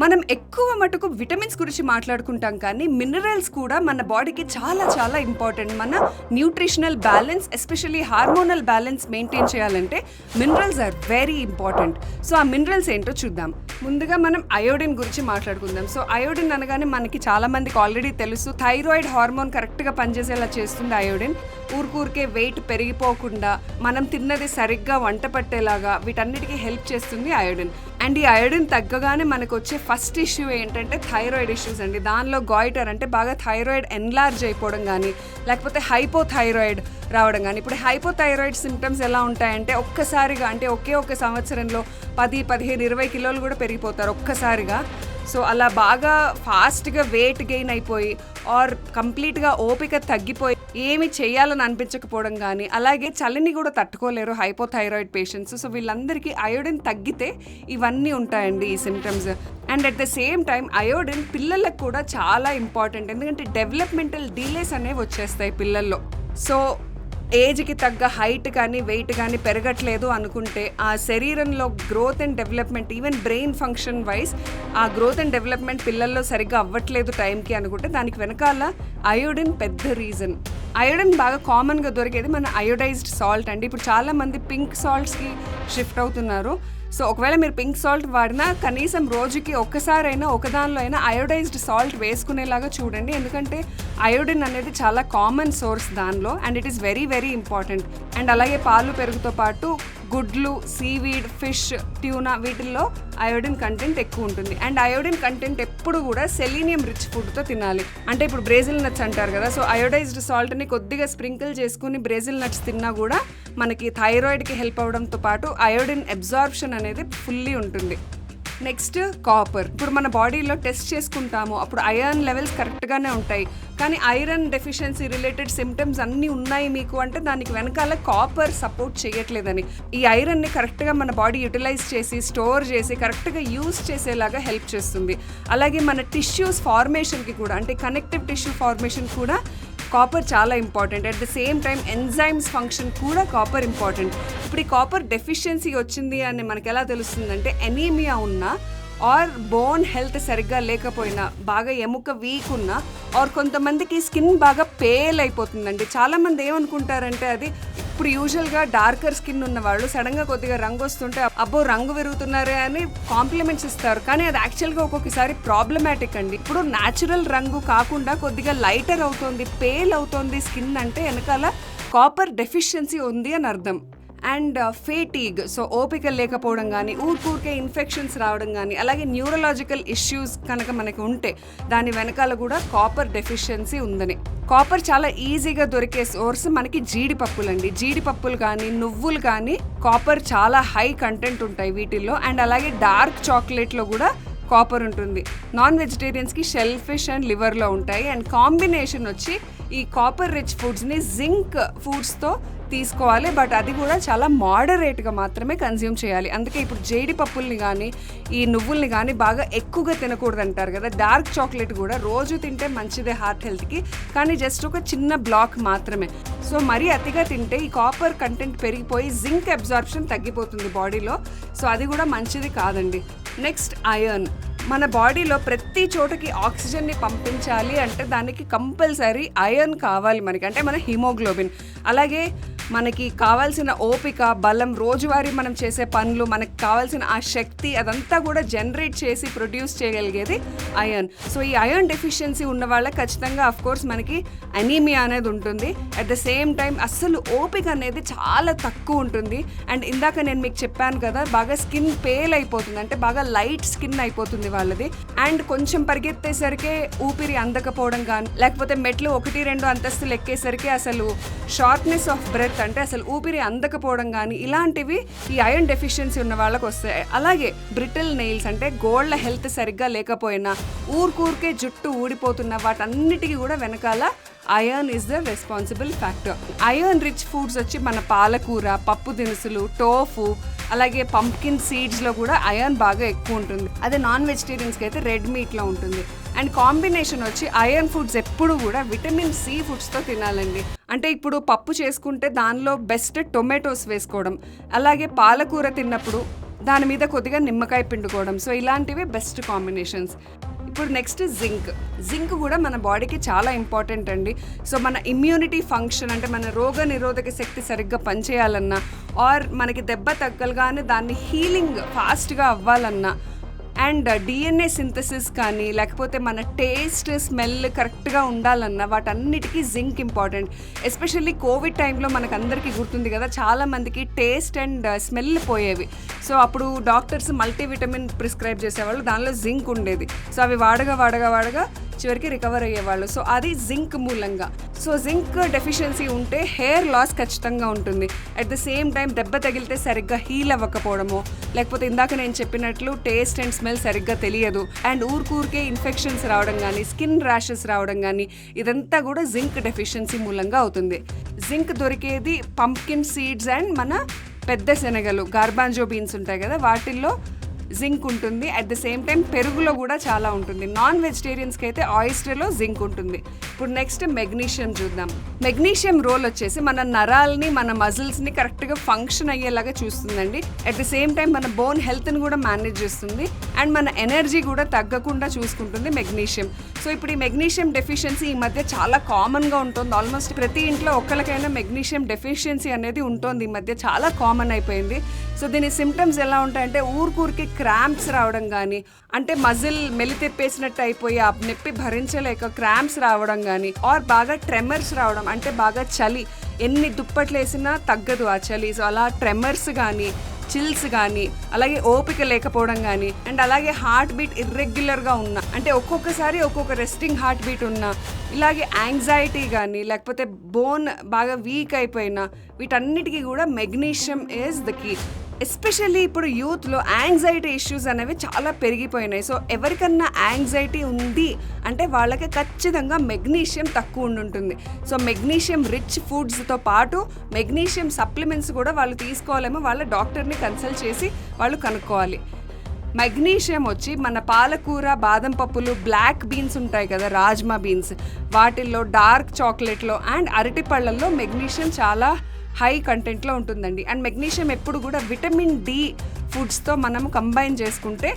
మనం ఎక్కువ మటుకు విటమిన్స్ గురించి మాట్లాడుకుంటాం కానీ మినరల్స్ కూడా మన బాడీకి చాలా చాలా ఇంపార్టెంట్. మన nutritional balance especially hormonal balance maintain చేయాలంటే minerals are very important. So ఆ మినరల్స్ ఏంటో చూద్దాం. ముందుగా మనం అయోడిన్ గురించి మాట్లాడుకుందాం. సో అయోడిన్ అనగానే మనకి చాలా మందికి ఆల్రెడీ తెలుసు. థైరాయిడ్ హార్మోన్ కరెక్ట్గా పనిచేసేలా చేస్తుంది అయోడిన్. ఊరికూరికే వెయిట్ పెరిగిపోకుండా మనం తిన్నది సరిగ్గా వంట పట్టేలాగా వీటన్నిటికీ హెల్ప్ చేస్తుంది అయోడిన్ అండ్ ఈ అయోడిన్ తగ్గగానే మనకు వచ్చే ఫస్ట్ ఇష్యూ ఏంటంటే థైరాయిడ్ ఇష్యూస్ అండి. దానిలో గాయిటర్ అంటే బాగా థైరాయిడ్ ఎన్లార్జ్ అయిపోవడం కానీ లేకపోతే హైపోథైరాయిడ్ రావడం కానీ ఇప్పుడు హైపోథైరాయిడ్ సిమ్టమ్స్ ఎలా ఉంటాయంటే ఒక్కసారిగా అంటే ఒకే ఒక సంవత్సరంలో పది పదిహేను ఇరవై కిలోలు కూడా పెరిగిపోతారు ఒక్కసారిగా. సో అలా బాగా ఫాస్ట్గా వెయిట్ గెయిన్ అయిపోయి ఆర్ కంప్లీట్గా ఓపిక తగ్గిపోయి ఏమి చేయాలని అనిపించకపోవడం కానీ అలాగే చలిని కూడా తట్టుకోలేరు హైపోథైరాయిడ్ పేషెంట్స్. సో వీళ్ళందరికీ అయోడిన్ తగ్గితే ఇవన్నీ ఉంటాయండి ఈ symptoms and at the same time iodine పిల్లలకు కూడా చాలా ఇంపార్టెంట్ ఎందుకంటే డెవలప్మెంటల్ డీలేస్ అనేవి వచ్చేస్తాయి పిల్లల్లో. సో ఏజ్కి తగ్గ హైట్ కానీ వెయిట్ కానీ పెరగట్లేదు అనుకుంటే ఆ శరీరంలో growth and development even brain function wise ఆ గ్రోత్ అండ్ డెవలప్మెంట్ పిల్లల్లో సరిగ్గా అవ్వట్లేదు టైంకి అనుకుంటే దానికి వెనకాల అయోడిన్ పెద్ద రీజన్. అయోడిన్ బాగా కామన్గా దొరికేది మన అయోడైజ్డ్ సాల్ట్ అండి. ఇప్పుడు చాలామంది పింక్ సాల్ట్స్కి షిఫ్ట్ అవుతున్నారు. సో ఒకవేళ మీరు పింక్ సాల్ట్ వాడినా కనీసం రోజుకి ఒక్కసారైనా ఒకదానిలో అయినా అయోడైజ్డ్ సాల్ట్ వేసుకునేలాగా చూడండి. ఎందుకంటే అయోడిన్ అనేది చాలా కామన్ సోర్స్ దానిలో and it is very very important and అలాగే పాలు పెరుగుతో పాటు గుడ్లు సీవీడ్ ఫిష్ ట్యూనా వీటిల్లో అయోడిన్ కంటెంట్ ఎక్కువ ఉంటుంది. అండ్ అయోడిన్ కంటెంట్ ఎప్పుడు కూడా సెలీనియం రిచ్ ఫుడ్తో తినాలి. అంటే ఇప్పుడు బ్రేజిల్ నట్స్ అంటారు కదా సో అయోడైజ్డ్ సాల్ట్ని కొద్దిగా స్ప్రింకిల్ చేసుకుని బ్రెజిల్ నట్స్ తిన్నా కూడా మనకి థైరాయిడ్కి హెల్ప్ అవడంతో పాటు అయోడిన్ అబ్జార్ప్షన్ అనేది ఫుల్లీ ఉంటుంది. Next copper. ఇప్పుడు మన బాడీలో టెస్ట్ చేసుకుంటాము. అప్పుడు ఐరన్ లెవెల్స్ కరెక్ట్గానే ఉంటాయి. కానీ ఐరన్ డెఫిషియన్సీ రిలేటెడ్ సిమ్టమ్స్ అన్నీ ఉన్నాయి మీకు అంటే దానికి వెనకాల కాపర్ సపోర్ట్ చేయట్లేదని. ఈ ఐరన్ని కరెక్ట్గా మన బాడీ యూటిలైజ్ చేసి స్టోర్ చేసి కరెక్ట్గా యూస్ చేసేలాగా హెల్ప్ చేస్తుంది. అలాగే మన టిష్యూస్ ఫార్మేషన్కి కూడా అంటే కనెక్టివ్ టిష్యూ ఫార్మేషన్ కూడా కాపర్ చాలా important at the same time enzymes function కూడా కాపర్ ఇంపార్టెంట్ ఇప్పుడు ఈ కాపర్ డెఫిషియన్సీ వచ్చింది అని మనకు ఎలా తెలుస్తుందంటే ఎనీమియా ఉన్నా ఆర్ బోన్ హెల్త్ సరిగ్గా లేకపోయినా బాగా ఎముక వీక్ ఉన్నా ఆర్ కొంతమందికి స్కిన్ బాగా పేల్ అయిపోతుందండి. చాలామంది ఏమనుకుంటారంటే అది ఇప్పుడు యూజువల్గా డార్కర్ స్కిన్ ఉన్న వాళ్ళు సడన్గా కొద్దిగా రంగు వస్తుంటే అబ్బో రంగు పెరుగుతున్నారే అని కాంప్లిమెంట్స్ ఇస్తారు. కానీ అది యాక్చువల్గా ఒక్కొక్కసారి ప్రాబ్లమాటిక్ అండి. ఇప్పుడు న్యాచురల్ రంగు కాకుండా కొద్దిగా లైటర్ అవుతుంది పేల్ అవుతుంది స్కిన్ అంటే వెనకాల కాపర్ డెఫిషియన్సీ ఉంది అని అర్థం. అండ్ uh, ఫేటీగ్ సో ఓపిక లేకపోవడం కానీ ఊరికూరికే ఇన్ఫెక్షన్స్ రావడం కానీ అలాగే న్యూరలాజికల్ ఇష్యూస్ కనుక మనకి ఉంటే దాని వెనకాల కూడా కాపర్ డెఫిషియన్సీ ఉందని. కాపర్ చాలా ఈజీగా దొరికే సోర్స్ మనకి జీడిపప్పులండి. జీడిపప్పులు కానీ నువ్వులు కానీ కాపర్ చాలా హై కంటెంట్ ఉంటాయి వీటిల్లో. అండ్ అలాగే డార్క్ చాక్లెట్లో కూడా కాపర్ ఉంటుంది. నాన్ వెజిటేరియన్స్కి షెల్ ఫిష్ అండ్ లివర్లో ఉంటాయి. అండ్ కాంబినేషన్ వచ్చి ఈ కాపర్ రిచ్ ఫుడ్స్ని జింక్ ఫుడ్స్తో తీసుకోవాలి బట్ అది కూడా చాలా మోడరేట్గా మాత్రమే కన్జ్యూమ్ చేయాలి. అందుకే ఇప్పుడు జేడి పప్పుల్ని కానీ ఈ నువ్వుల్ని కానీ బాగా ఎక్కువగా తినకూడదు అంటారు కదా. డార్క్ చాక్లెట్ కూడా రోజు తింటే మంచిదే హార్ట్ హెల్త్కి కానీ జస్ట్ ఒక చిన్న బ్లాక్ మాత్రమే. సో మరీ అతిగా తింటే ఈ కాపర్ కంటెంట్ పెరిగిపోయి జింక్ అబ్జార్ప్షన్ తగ్గిపోతుంది బాడీలో. సో అది కూడా మంచిది కాదండి. నెక్స్ట్ ఐరన్ మన బాడీలో ప్రతి చోటకి ఆక్సిజన్ని పంపించాలి అంటే దానికి కంపల్సరీ ఐరన్ కావాలి మనకి. అంటే మన హిమోగ్లోబిన్ అలాగే మనకి కావాల్సిన ఓపిక బలం రోజువారీ మనం చేసే పనులు మనకి కావాల్సిన ఆ శక్తి అదంతా కూడా జనరేట్ చేసి ప్రొడ్యూస్ చేయగలిగేది అయర్న్ సో ఈ అయర్న్ డెఫిషియన్సీ ఉన్న వాళ్ళకి ఖచ్చితంగా అఫ్ కోర్స్ మనకి అనీమియా అనేది ఉంటుంది. అట్ ద సేమ్ టైం అస్సలు ఓపిక అనేది చాలా తక్కువ ఉంటుంది. అండ్ ఇందాక నేను మీకు చెప్పాను కదా బాగా స్కిన్ పేల్ అయిపోతుంది. అంటే బాగా లైట్ స్కిన్ అయిపోతుంది వాళ్ళది. అండ్ కొంచెం పరిగెత్తేసరికి ఊపిరి అందకపోవడం కానీ లేకపోతే మెట్లు ఒకటి రెండు అంతస్తులు ఎక్కేసరికి అసలు షార్ట్నెస్ ఆఫ్ బ్రెత్ అంటే అసలు ఊపిరి అందకపోవడం కానీ ఇలాంటివి ఈ ఐరన్ డెఫిషియన్సీ ఉన్న వాళ్ళకి వస్తాయి. అలాగే బ్రిటిల్ నెయిల్స్ అంటే గోళ్ళ హెల్త్ సరిగ్గా లేకపోయినా ఊరికూరికే జుట్టు ఊడిపోతున్న వాటన్నిటికీ కూడా వెనకాల iron is the responsible factor iron rich foods వచ్చి మన పాలకూర పప్పు దినుసులు టోఫు అలాగే పంకిన్ సీడ్స్లో కూడా ఐరన్ బాగా ఎక్కువ ఉంటుంది. అదే నాన్ వెజిటేరియన్స్కి అయితే రెడ్ మీట్లో ఉంటుంది. అండ్ కాంబినేషన్ వచ్చి ఐరన్ ఫుడ్స్ ఎప్పుడు కూడా విటమిన్ సి ఫుడ్స్తో తినాలండి. అంటే ఇప్పుడు పప్పు చేసుకుంటే దానిలో బెస్ట్ టొమాటోస్ వేసుకోవడం అలాగే పాలకూర తిన్నప్పుడు దాని మీద కొద్దిగా నిమ్మకాయ పిండుకోవడం. సో ఇలాంటివి బెస్ట్ కాంబినేషన్స్. ఇప్పుడు నెక్స్ట్ జింక్. జింక్ కూడా మన బాడీకి చాలా ఇంపార్టెంట్ అండి. సో మన ఇమ్యూనిటీ ఫంక్షన్ అంటే మన రోగ నిరోధక శక్తి సరిగ్గా పనిచేయాలన్నా ఆర్ మనకి దెబ్బ తగ్గలగానే దాన్ని హీలింగ్ ఫాస్ట్గా అవ్వాలన్నా అండ్ డిఎన్ఏ సింథసిస్ కానీ లేకపోతే మన టేస్ట్ స్మెల్ కరెక్ట్గా ఉండాలన్నా వాటన్నిటికీ జింక్ ఇంపార్టెంట్. ఎస్పెషల్లీ కోవిడ్ టైంలో మనకు అందరికీ గుర్తుంది కదా చాలామందికి టేస్ట్ అండ్ స్మెల్ పోయేవి. సో అప్పుడు డాక్టర్స్ మల్టీవిటమిన్ ప్రిస్క్రైబ్ చేసేవాళ్ళు దానిలో జింక్ ఉండేది. సో అవి వాడగా వాడగా వాడగా చివరికి రికవర్ అయ్యేవాళ్ళు. సో అది జింక్ మూలంగా. సో జింక్ డెఫిషియన్సీ ఉంటే హెయిర్ లాస్ ఖచ్చితంగా ఉంటుంది. అట్ ద సేమ్ టైం దెబ్బ తగిలితే సరిగ్గా హీల్ అవ్వకపోవడము. లేకపోతే ఇందాక నేను చెప్పినట్లు టేస్ట్ అండ్ స్మెల్ సరిగ్గా తెలియదు. అండ్ ఊరికూరికే ఇన్ఫెక్షన్స్ రావడం కానీ స్కిన్ ర్యాషెస్ రావడం కానీ ఇదంతా కూడా జింక్ డెఫిషియన్సీ మూలంగా అవుతుంది. జింక్ దొరికేది పంప్కిన్ సీడ్స్ అండ్ మన పెద్ద శనగలు గార్బాంజో బీన్స్ ఉంటాయి కదా వాటిల్లో జింక్ ఉంటుంది. అట్ ద సేమ్ టైం పెరుగులో కూడా చాలా ఉంటుంది. నాన్ వెజిటేరియన్స్కి అయితే ఆయిస్టర్లో జింక్ ఉంటుంది. ఇప్పుడు నెక్స్ట్ మెగ్నీషియం చూద్దాం. మెగ్నీషియం రోల్ వచ్చేసి మన నరాల్ని మన మజిల్స్ని కరెక్ట్గా ఫంక్షన్ అయ్యేలాగా చూస్తుందండి. అట్ ద సేమ్ టైం మన బోన్ హెల్త్ని కూడా మేనేజ్ చేస్తుంది. అండ్ మన ఎనర్జీ కూడా తగ్గకుండా చూసుకుంటుంది మెగ్నీషియం సో ఇప్పుడు ఈ మెగ్నీషియం డెఫిషియన్సీ ఈ మధ్య చాలా కామన్గా ఉంటుంది. ఆల్మోస్ట్ ప్రతి ఇంట్లో ఒక్కరికైనా మెగ్నీషియం డెఫిషియన్సీ అనేది ఉంటుంది. ఈ మధ్య చాలా కామన్ అయిపోయింది. సో దీని సిమ్టమ్స్ ఎలా ఉంటాయంటే ఊరికూరికి క్రాంప్స్ రావడం కానీ అంటే మజిల్ మెలితెప్పేసినట్టు అయిపోయి ఆ నొప్పి భరించలేక క్రాంప్స్ రావడం కానీ ఆర్ బాగా ట్రెమర్స్ రావడం అంటే బాగా చలి ఎన్ని దుప్పట్లు వేసినా తగ్గదు ఆ చలి. సో అలా ట్రెమర్స్ కానీ చిల్స్ కానీ అలాగే ఓపిక లేకపోవడం కానీ అండ్ అలాగే హార్ట్ బీట్ ఇర్రెగ్యులర్గా ఉన్న అంటే ఒక్కొక్కసారి ఒక్కొక్క రెస్టింగ్ హార్ట్ బీట్ ఉన్న ఇలాగే యాంగ్జైటీ కానీ లేకపోతే బోన్ బాగా వీక్ అయిపోయినా వీటన్నిటికీ కూడా magnesium is the key especially ఇప్పుడు యూత్లో యాంగ్జైటీ ఇష్యూస్ అనేవి చాలా పెరిగిపోయినాయి. సో ఎవరికన్నా యాంగ్జైటీ ఉంది అంటే వాళ్ళకి ఖచ్చితంగా మెగ్నీషియం తక్కువ ఉండుంటుంది. సో మెగ్నీషియం రిచ్ ఫుడ్స్తో పాటు మెగ్నీషియం సప్లిమెంట్స్ కూడా వాళ్ళు తీసుకోవాలేమో వాళ్ళ డాక్టర్ని కన్సల్ట్ చేసి వాళ్ళు కనుక్కోవాలి. మెగ్నీషియం వచ్చి మన పాలకూర బాదం పప్పులు బ్లాక్ బీన్స్ ఉంటాయి కదా రాజ్మా బీన్స్. వాటిల్లో డార్క్ చాక్లెట్లో అండ్ అరటి పళ్ళల్లో మెగ్నీషియం చాలా హై కంటెంట్లో ఉంటుందండి. అండ్ మెగ్నీషియం ఎప్పుడు కూడా విటమిన్ డి ఫుడ్స్తో మనం కంబైన్ చేసుకుంటే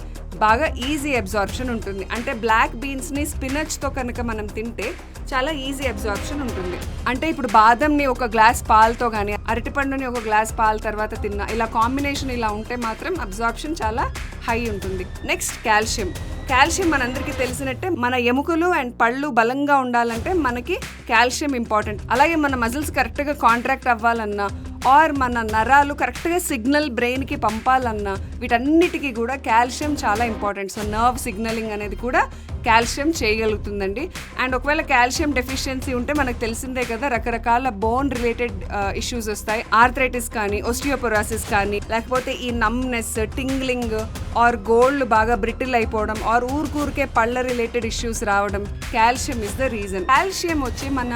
బాగా ఈజీ అబ్జార్ప్షన్ ఉంటుంది. అంటే బ్లాక్ బీన్స్ని స్పినచ్తో కనుక మనం తింటే చాలా ఈజీ అబ్జార్ప్షన్ ఉంటుంది. అంటే ఇప్పుడు బాదంని ఒక గ్లాస్ పాలతో కానీ అరటిపండుని ఒక గ్లాస్ పాల తర్వాత తిన్నా ఇలా కాంబినేషన్ ఇలా ఉంటే మాత్రం అబ్జార్ప్షన్ చాలా హై ఉంటుంది. నెక్స్ట్ కాల్షియం కాల్షియం మనందరికీ తెలిసినట్టే మన ఎముకలు అండ్ పళ్ళు బలంగా ఉండాలంటే మనకి కాల్షియం ఇంపార్టెంట్ అలాగే మన మజిల్స్ కరెక్ట్గా కాంట్రాక్ట్ అవ్వాలన్నా ఆర్ మన నరాలు కరెక్ట్గా సిగ్నల్ బ్రెయిన్కి పంపాలన్నా వీటన్నిటికీ కూడా కాల్షియం చాలా ఇంపార్టెంట్. సో నర్వ్ సిగ్నలింగ్ అనేది కూడా కాల్షియం చేయగలుగుతుందండి. అండ్ ఒకవేళ కాల్షియం డెఫిషియన్సీ ఉంటే మనకు తెలిసిందే కదా రకరకాల బోన్ రిలేటెడ్ ఇష్యూస్ వస్తాయి. ఆర్థరైటిస్ కానీ ఒస్టియోపొరాసిస్ కానీ లేకపోతే ఈ నమ్నెస్ టింగ్లింగ్ ఆర్ గోల్డ్ బాగా బ్రిటిల్ అయిపోవడం ఆర్ ఊరికూరికే పళ్ళ రిలేటెడ్ ఇష్యూస్ రావడం calcium is the reason calcium వచ్చి మన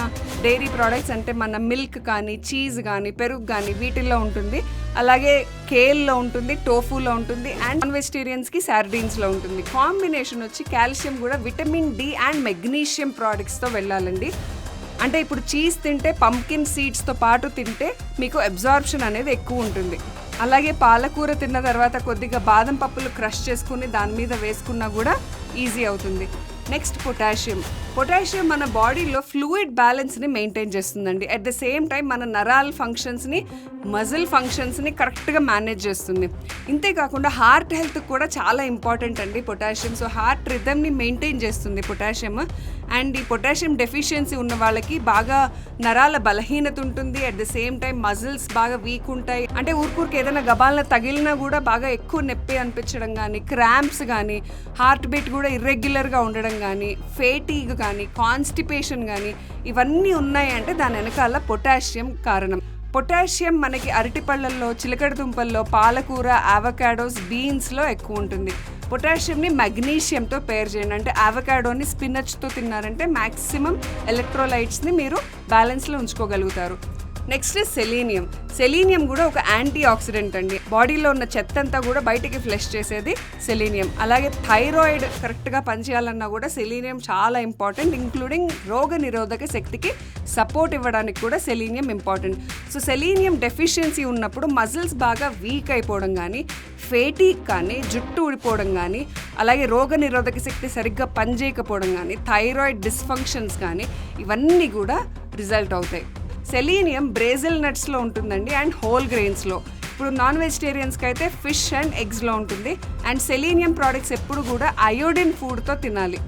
డైరీ ప్రోడక్ట్స్ అంటే మన మిల్క్ కానీ చీజ్ కానీ పెరుగు కానీ వీటిల్లో ఉంటుంది. అలాగే కేల్లో ఉంటుంది టోఫూలో ఉంటుంది అండ్ నాన్ వెజిటేరియన్స్కి సార్డీన్స్లో ఉంటుంది. కాంబినేషన్ వచ్చి కాల్షియం కూడా విటమిన్ డి అండ్ మెగ్నీషియం ప్రోడక్ట్స్తో వెళ్ళాలండి. అంటే ఇప్పుడు చీజ్ తింటే పంకిన్ సీడ్స్తో పాటు తింటే మీకు అబ్జార్ప్షన్ అనేది ఎక్కువ ఉంటుంది. అలాగే పాలకూర తిన్న తర్వాత కొద్దిగా బాదం పప్పులు క్రష్ చేసుకుని దాని మీద వేసుకున్నా కూడా ఈజీ అవుతుంది. Next potassium. పొటాషియం మన బాడీలో ఫ్లూయిడ్ బ్యాలెన్స్ని మెయింటైన్ చేస్తుందండి. అట్ ద సేమ్ టైం మన నరాల్ ఫంక్షన్స్ని మజిల్ ఫంక్షన్స్ని కరెక్ట్గా మేనేజ్ చేస్తుంది. ఇంతేకాకుండా హార్ట్ హెల్త్ కూడా చాలా ఇంపార్టెంట్ అండి పొటాషియం. సో హార్ట్ రిథమ్ని మెయింటైన్ చేస్తుంది పొటాషియం. అండ్ ఈ పొటాషియం డెఫిషియన్సీ ఉన్న వాళ్ళకి బాగా నరాల బలహీనత ఉంటుంది. At the same time muscles బాగా వీక్ ఉంటాయి. అంటే ఊరికూరికి ఏదైనా గబాలన తగిలినా కూడా బాగా ఎక్కువ నొప్పి అనిపించడం కానీ క్రాంప్స్ కానీ హార్ట్ బీట్ కూడా ఇర్రెగ్యులర్గా ఉండడం కానీ ఫేటీగ్ కానీ కానీ కాన్స్టిపేషన్ కానీ ఇవన్నీ ఉన్నాయి అంటే దాని వెనకాల పొటాషియం కారణం. పొటాషియం మనకి అరటిపళ్ళల్లో చిలకడ దుంపల్లో పాలకూర అవకాడోస్ బీన్స్లో ఎక్కువ ఉంటుంది. పొటాషియంని మెగ్నీషియంతో పేర్ చేయండి. అంటే అవకాడోని స్పినచ్తో తిన్నారంటే మ్యాక్సిమం ఎలక్ట్రోలైట్స్ని మీరు బ్యాలెన్స్లో ఉంచుకోగలుగుతారు. నెక్స్ట్ సెలీనియం సెలీనియం కూడా ఒక యాంటీ ఆక్సిడెంట్ అండి. బాడీలో ఉన్న చెత్త అంతా కూడా బయటికి ఫ్లెష్ చేసేది సెలీనియం అలాగే థైరాయిడ్ కరెక్ట్గా పనిచేయాలన్నా కూడా సెలీనియం చాలా ఇంపార్టెంట్ ఇంక్లూడింగ్ రోగ నిరోధక శక్తికి సపోర్ట్ ఇవ్వడానికి కూడా selenium important so selenium deficiency ఉన్నప్పుడు మజిల్స్ బాగా వీక్ అయిపోవడం కానీ ఫేటీక్ కానీ జుట్టు ఊడిపోవడం కానీ అలాగే రోగ నిరోధక శక్తి సరిగ్గా పనిచేయకపోవడం కానీ థైరాయిడ్ డిస్ఫంక్షన్స్ కానీ ఇవన్నీ కూడా రిజల్ట్ అవుతాయి. సెలీనియం బ్రేజిల్ నట్స్లో ఉంటుందండి అండ్ హోల్ గ్రెయిన్స్లో. ఇప్పుడు నాన్ వెజిటేరియన్స్కి అయితే ఫిష్ అండ్ ఎగ్స్లో ఉంటుంది. అండ్ సెలీనియం ప్రోడక్ట్స్ ఎప్పుడు కూడా అయోడిన్ ఫుడ్తో తినాలి.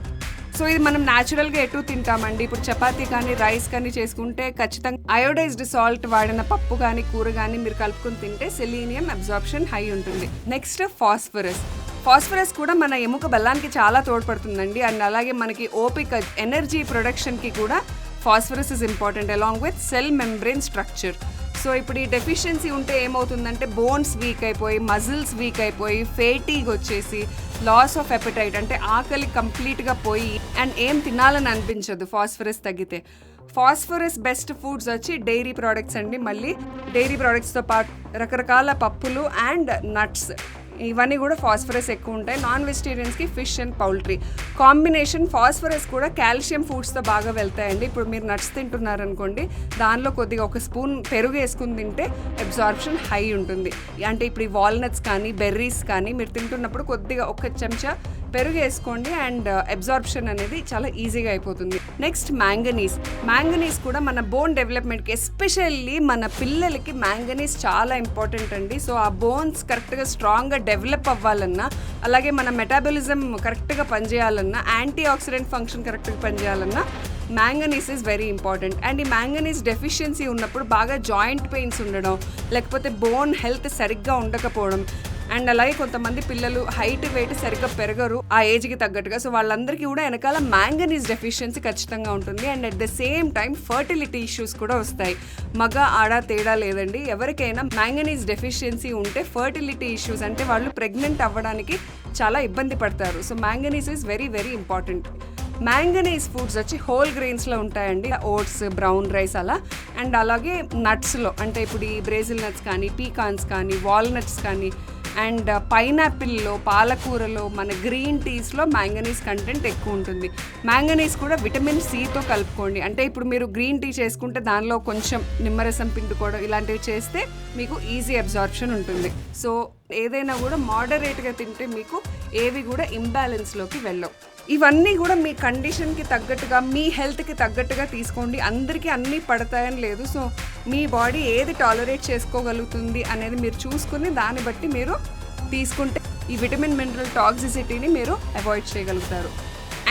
సో ఇది మనం న్యాచురల్గా ఎటు తింటామండి? ఇప్పుడు చపాతీ కానీ రైస్ కానీ చేసుకుంటే ఖచ్చితంగా అయోడైజ్డ్ సాల్ట్ వాడిన పప్పు కానీ కూర కానీ మీరు కలుపుకొని తింటే సెలీనియం అబ్జార్ప్షన్ హై ఉంటుంది. Next phosphorus. ఫాస్ఫరస్ కూడా మన ఎముక బలానికి చాలా తోడ్పడుతుందండి. అండ్ అలాగే మనకి ఓపిక ఎనర్జీ ప్రొడక్షన్కి కూడా phosphorus is important along with cell membrane structure so ఇప్పుడు ఈ డెఫిషియన్సీ ఉంటే ఏమవుతుందంటే బోన్స్ వీక్ అయిపోయి మజిల్స్ వీక్ అయిపోయి ఫేటీగ్ వచ్చేసి లాస్ ఆఫ్ ఎపటైట్ అంటే ఆకలి కంప్లీట్గా పోయి అండ్ ఏం తినాలని అనిపించదు ఫాస్ఫరస్ తగ్గితే. ఫాస్ఫరస్ బెస్ట్ ఫుడ్స్ వచ్చి డైరీ ప్రోడక్ట్స్ అండి. మళ్ళీ డైరీ ప్రోడక్ట్స్తో పాటు రకరకాల పప్పులు అండ్ నట్స్ ఇవన్నీ కూడా ఫాస్ఫరస్ ఎక్కువ ఉంటాయి. Non వెజిటేరియన్స్కి fish and poultry combination phosphorus కూడా కాల్షియం ఫుడ్స్తో బాగా వెళ్తాయండి. ఇప్పుడు మీరు నట్స్ తింటున్నారనుకోండి దానిలో కొద్దిగా ఒక స్పూన్ పెరుగు వేసుకుని తింటే అబ్జార్ప్షన్ హై ఉంటుంది. అంటే ఇప్పుడు ఈ వాల్నట్స్ కానీ బెర్రీస్ కానీ మీరు తింటున్నప్పుడు కొద్దిగా ఒక చెంచా పెరుగు వేసుకోండి అండ్ uh, అబ్జార్ప్షన్ అనేది చాలా ఈజీగా అయిపోతుంది. నెక్స్ట్ మ్యాంగనీస్ మ్యాంగనీస్ కూడా మన బోన్ డెవలప్మెంట్కి ఎస్పెషల్లీ మన పిల్లలకి మ్యాంగనీస్ చాలా ఇంపార్టెంట్ అండి. సో ఆ బోన్స్ కరెక్ట్గా స్ట్రాంగ్గా డెవలప్ అవ్వాలన్నా అలాగే మన మెటాబలిజం కరెక్ట్గా పనిచేయాలన్నా యాంటీ ఆక్సిడెంట్ ఫంక్షన్ కరెక్ట్గా పనిచేయాలన్నా manganese is very important and ఈ మ్యాంగనీస్ డెఫిషియన్సీ ఉన్నప్పుడు బాగా జాయింట్ పెయిన్స్ ఉండడం లేకపోతే బోన్ హెల్త్ సరిగ్గా ఉండకపోవడం అండ్ అలాగే కొంతమంది పిల్లలు హైట్ వెయిట్ సరిగ్గా పెరగరు ఆ ఏజ్కి తగ్గట్టుగా. సో వాళ్ళందరికీ కూడా వెనకాల మ్యాంగనీస్ డెఫిషియన్సీ ఖచ్చితంగా ఉంటుంది. And at the same time fertility issues కూడా వస్తాయి. మగ ఆడ తేడా లేదండి. ఎవరికైనా మ్యాంగనీస్ డెఫిషియన్సీ ఉంటే ఫర్టిలిటీ ఇష్యూస్ అంటే వాళ్ళు ప్రెగ్నెంట్ అవ్వడానికి చాలా ఇబ్బంది పడతారు. So manganese is very very important manganese foods వచ్చి హోల్ గ్రెయిన్స్లో ఉంటాయండి. ఓట్స్ బ్రౌన్ రైస్ అలా. అండ్ అలాగే నట్స్లో అంటే ఇప్పుడు ఈ బ్రేజిల్ నట్స్ కానీ పీకాన్స్ కానీ వాల్నట్స్ కానీ అండ్ పైనాపిల్లో పాలకూరలో మన గ్రీన్ టీస్లో మ్యాంగనీస్ కంటెంట్ ఎక్కువ ఉంటుంది. మ్యాంగనీస్ కూడా విటమిన్ సితో కలుపుకోండి. అంటే ఇప్పుడు మీరు గ్రీన్ టీ చేసుకుంటే దానిలో కొంచెం నిమ్మరసం పిండుకోవడం ఇలాంటివి చేస్తే మీకు ఈజీ అబ్జార్ప్షన్ ఉంటుంది. సో ఏదైనా కూడా మోడరేట్గా తింటే మీకు ఏవి కూడా ఇంబ్యాలెన్స్లోకి వెళ్ళవు. ఇవన్నీ కూడా మీ కండిషన్కి తగ్గట్టుగా మీ హెల్త్కి తగ్గట్టుగా తీసుకోండి. అందరికీ అన్నీ పడతాయని లేదు. సో మీ బాడీ ఏది టాలరేట్ చేసుకోగలుగుతుంది అనేది మీరు చూసుకుని దాన్ని బట్టి మీరు తీసుకుంటే ఈ విటమిన్ మినరల్ టాక్సిసిటీని మీరు అవాయిడ్ చేయగలుగుతారు.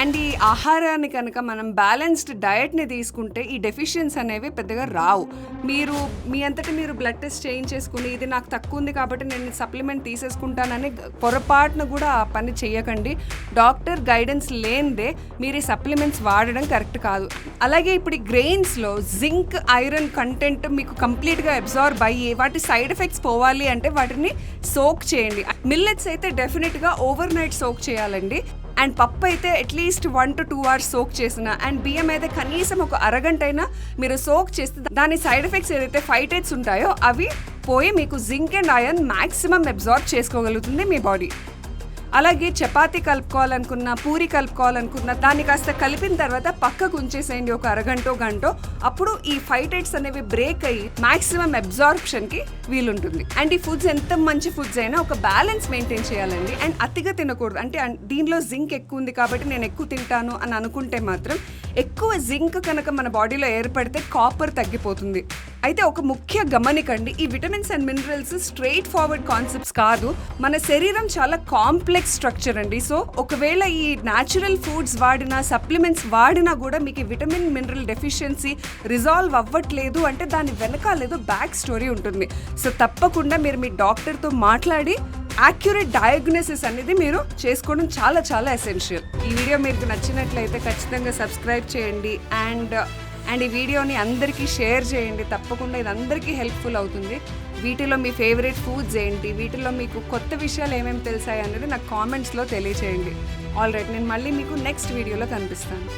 అండ్ ఈ ఆహారాన్ని కనుక మనం బ్యాలెన్స్డ్ డయట్ని తీసుకుంటే ఈ డెఫిషియన్స్ అనేవి పెద్దగా రావు. మీరు మీ అంతటి మీరు బ్లడ్ టెస్ట్ చేయించేసుకుని ఇది నాకు తక్కువ ఉంది కాబట్టి నేను సప్లిమెంట్ తీసేసుకుంటానని పొరపాటున కూడా ఆ పని చేయకండి. డాక్టర్ గైడెన్స్ లేనిదే మీరు ఈ సప్లిమెంట్స్ వాడడం కరెక్ట్ కాదు. అలాగే ఇప్పుడు ఈ గ్రెయిన్స్లో జింక్ ఐరన్ కంటెంట్ మీకు కంప్లీట్గా అబ్జార్బ్ అయ్యి వాటి సైడ్ ఎఫెక్ట్స్ పోవాలి అంటే వాటిని సోక్ చేయండి. మిల్లెట్స్ అయితే డెఫినెట్గా ఓవర్ నైట్ సోక్ చేయాలండి. అండ్ పప్పు అయితే at least one to two hours soak చేసిన. అండ్ బియ్యం అయితే కనీసం ఒక అరగంట అయినా మీరు సోక్ చేస్తే దాని సైడ్ ఎఫెక్ట్స్ ఏదైతే ఫైటైట్స్ ఉంటాయో అవి పోయి మీకు zinc and iron maximum absorb చేసుకోగలుగుతుంది మీ బాడీ అలాగే చపాతీ కలుపుకోవాలనుకున్న పూరి కలుపుకోవాలనుకున్న దాన్ని కాస్త కలిపిన తర్వాత పక్కకు ఉంచేసేయండి ఒక అరగంటో గంటో. అప్పుడు ఈ ఫైటైట్స్ అనేవి బ్రేక్ అయ్యి మాక్సిమం అబ్జార్ప్షన్కి వీలుంటుంది. అండ్ ఈ ఫుడ్స్ ఎంత మంచి ఫుడ్స్ అయినా ఒక బ్యాలెన్స్ మెయింటైన్ చేయాలండి. అండ్ అతిగా తినకూడదు. అంటే దీనిలో జింక్ ఎక్కువ ఉంది కాబట్టి నేను ఎక్కువ తింటాను అని అనుకుంటే మాత్రం ఎక్కువ జింక్ కనుక మన బాడీలో ఏర్పడితే కాపర్ తగ్గిపోతుంది. అయితే ఒక ముఖ్య గమనికండి ఈ vitamins and minerals straightforward concepts కాదు మన శరీరం చాలా కాంప్లెక్స్ స్ట్రక్చర్ అండి. సో ఒకవేళ ఈ న్యాచురల్ ఫుడ్స్ వాడినా సప్లిమెంట్స్ వాడినా కూడా మీకు విటమిన్ మినరల్ డెఫిషియన్సీ రిజాల్వ్ అవ్వట్లేదు అంటే దాని వెనకాలేదో బ్యాక్ స్టోరీ ఉంటుంది. సో తప్పకుండా మీరు మీ డాక్టర్తో మాట్లాడి యాక్యురేట్ డయాగ్నోసిస్ అనేది మీరు చేసుకోవడం చాలా చాలా ఎసెన్షియల్ ఈ వీడియో మీకు నచ్చినట్లయితే ఖచ్చితంగా సబ్స్క్రైబ్ చేయండి. అండ్ అండ్ ఈ వీడియోని అందరికీ షేర్ చేయండి. తప్పకుండా ఇది అందరికీ హెల్ప్ఫుల్ అవుతుంది. వీటిలో మీ ఫేవరెట్ ఫుడ్స్ ఏంటి? వీటిలో మీకు కొత్త విషయాలు ఏమేమి తెలిసాయి అనేది నాకు కామెంట్స్లో తెలియచేయండి. ఆల్ రైట్ నేను మళ్ళీ మీకు నెక్స్ట్ వీడియోలో కనిపిస్తాను.